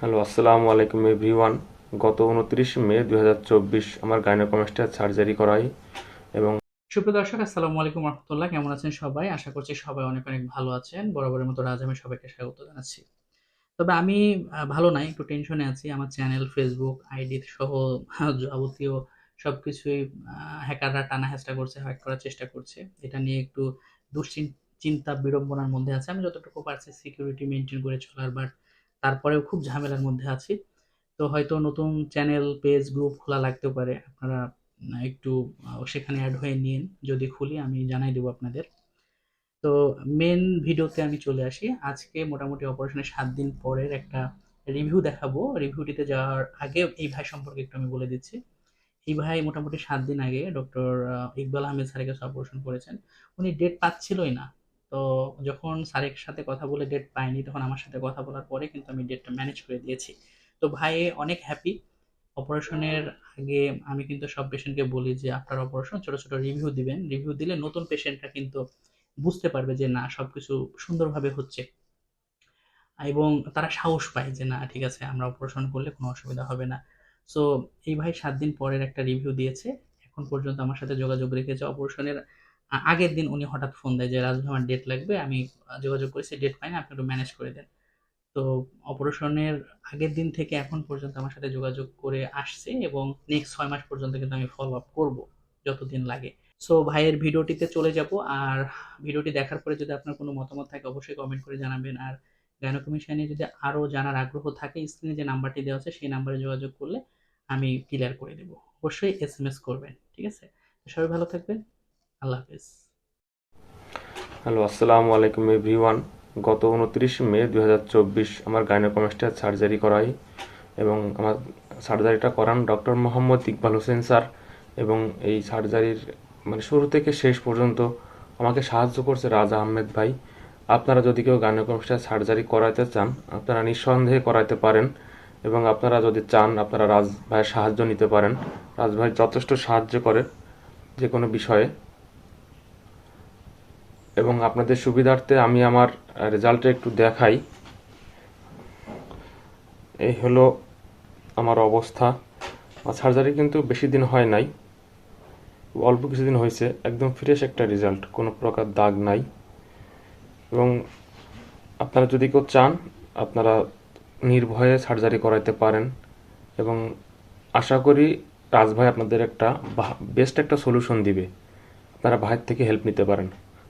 Hello, আসসালামু আলাইকুম everyone. গত উনত্রিশ মে দু হাজার চব্বিশ আমার গাইনোকমাস্টার সার্জারি করাই এবং সুপ্রিয় দর্শক, আসসালামু আলাইকুম রহমতুল্লাহ। কেমন আছেন সবাই? আশা করছি সবাই অনেক অনেক ভালো আছেন। বরাবরের মতো রাজ আমি সবাইকে স্বাগত জানাচ্ছি। তবে আমি ভালো নাই, একটু টেনশনে আছি। আমার চ্যানেল ফেসবুক আইডি সহ যাবতীয় সবকিছুই হ্যাকাররা টানা হেঁচড়া করছে হ্যাক করার চেষ্টা করছে। এটা নিয়ে একটু দুশ্চিন্তা বিড়ম্বনার মধ্যে আছে। আমি যতটুকু পারছি সিকিউরিটি মেনটেন করে চলার বাট তারপরেও খুব ঝামেলার মধ্যে আছি। তো হয়তো নতুন চ্যানেল পেজ গ্রুপ খোলা লাগতেও পারে। আপনারা একটু সেখানে অ্যাড হয়ে নিন। যদি খুলি, আমি জানাই দেবো আপনাদের। তো মেন ভিডিওতে আমি চলে আসি। আজকে মোটামুটি অপারেশনের সাত দিন পরের একটা রিভিউ দেখাবো। রিভিউটিতে যাওয়ার আগে এই ভাই সম্পর্কে একটু আমি বলে দিচ্ছি। এই ভাই মোটামুটি সাত দিন আগে ডক্টর ইকবাল আহমেদ স্যারের কাছে অপারেশন করেছেন। উনি ডেট পাচ্ছিলই না। তো যখন স্যারের সাথে কথা বলে ডেট পাইনি, তখন আমার সাথে কথা বলার পরে কিন্তু আমি ডেটটা ম্যানেজ করে দিয়েছি। তো ভাই অনেক হ্যাপি অপারেশনের আগে আমি কিন্তু সব পেশেন্টকে বলি যে, আপনার অপারেশন ছোট ছোট রিভিউ দিবেন। রিভিউ দিলে নতুন পেশেন্টরা কিন্তু বুঝতে পারবে যে, না, সবকিছু সুন্দরভাবে হচ্ছে। এবং তারা সাহস পায় যে, না, ঠিক আছে, আমরা অপারেশন করলে কোনো অসুবিধা হবে না। সো এই ভাই সাত দিন পরের একটা রিভিউ দিয়েছে। এখন পর্যন্ত আমার সাথে যোগাযোগ রেখেছে। অপারেশনের আগের দিন উনি হঠাৎ ফোন দেয় যে, রাজু আমার ডেট লাগবে, আমি যোগাযোগ করেছি ডেট পাইনি আপনি একটু ম্যানেজ করে দেন। তো অপারেশনের আগের দিন থেকে এখন পর্যন্ত আমার সাথে যোগাযোগ করে আসছে এবং নেক্সট ছয় মাস পর্যন্ত কিন্তু আমি ফলো আপ করব, যতদিন লাগে। সো ভাইয়ের ভিডিওটিতে চলে যাব, আর ভিডিওটি দেখার পরে যদি আপনার কোনো মতামত থাকে, অবশ্যই কমেন্ট করে জানাবেন। আর গাইনোকমিশন নিয়ে যদি আরও জানার আগ্রহ থাকে স্ক্রিনে যে নাম্বারটি দেওয়া আছে, সেই নাম্বারে যোগাযোগ করলে আমি ক্লিয়ার করে দেবো। অবশ্যই এস এম এস করবেন, ঠিক আছে? সবাই ভালো থাকবেন। আল্লাহ হাফেজ। হ্যালো, আসসালামু আলাইকুম এভরিওয়ান। গত উনত্রিশ মে দু হাজার চব্বিশ আমার গাইনোকমাস্টার সার্জারি করাই এবং আমার সার্জারিটা করান ডক্টর মোহাম্মদ ইকবাল হোসেন স্যার এবং এই সার্জারির মানে শুরু থেকে শেষ পর্যন্ত আমাকে সাহায্য করছে রাজা আহমেদ ভাই। আপনারা যদি কেউ গাইনোকমাস্টার সার্জারি করাতে চান, আপনারা নিঃসন্দেহে করাতে পারেন এবং আপনারা যদি চান, আপনারা রাজ ভাইয়ের সাহায্য নিতে পারেন। রাজ ভাই যথেষ্ট সাহায্য করে যে কোনো বিষয়ে। এবং আপনাদের সুবিধার্থে আমি আমার রেজাল্টটা একটু দেখাই। এই হলো আমার অবস্থা। সার্জারি কিন্তু বেশি দিন হয় নাই। অল্প কিছুদিন হয়েছে। একদম ফ্রেশ একটা রেজাল্ট কোনো প্রকার দাগ নাই। এবং আপনারা যদি কেউ চান, আপনারা নির্ভয়ে সার্জারি করাইতে পারেন। এবং আশা করি রাজ ভাই আপনাদের একটা বেস্ট একটা সলিউশন দিবে। আপনারা ভাইয়ের থেকে হেল্প নিতে পারেন।